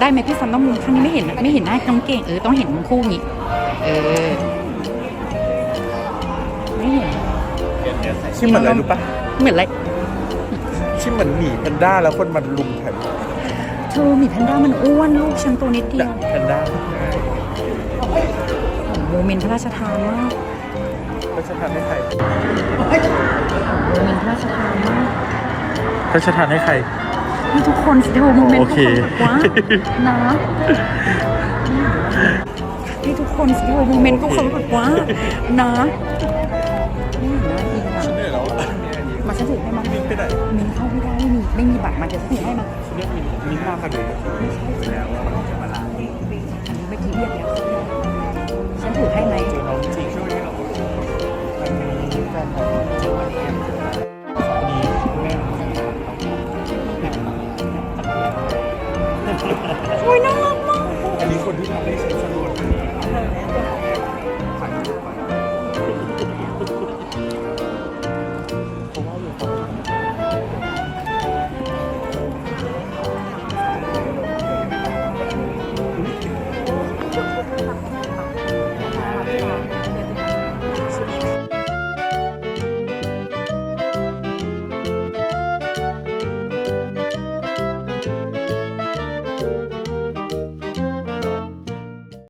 ได้ไหมพี่ซันต้องมุมข้างนี้ไม่เห็นไม่เห็นหน้าน้องเก่งเออต้องเห็นทั้งคู่นี้เออไม่เห็นชิมเหมือนอะไรรู้ปะเหมือนอะไร ชิมเหมือนหมีแพนด้าแล้วคนมันลุมแผ่นเธอหมีแพนด้ามันอ้วนลูกฉันตัวนิดเดียวแพนด้าโมเมนต์พระราชทานมากพระราชทานให้ใครโมเมนต์พระราชทานมากพระราชทานให้ใครนี่ทุกคนสิเธอโมเมนต์โอทุกเคคนแบบว่านะนี่ทุกคนสิเธอโมเมนต์ทุกคนแบบว่านะ ฉันถือให้มันมิ้นไปไหนมิ้นเข้าไม่ได้ไม่มีไม่มีบัตรมันจะถือให้มันเรียกมิ้นมิ้นมาค่ะหนูไม่ใช่แล้วว่าจะมาลาอันม่อกี้เรียกแล้วฉันถือให้ไหมเจอน้องจริงช่วยให้เราอันนี้แฟนของเจอวันเอ็มมีแม่โอ้ยน่ารักมากอันนี้คนที่ทำได้ใช้สมุด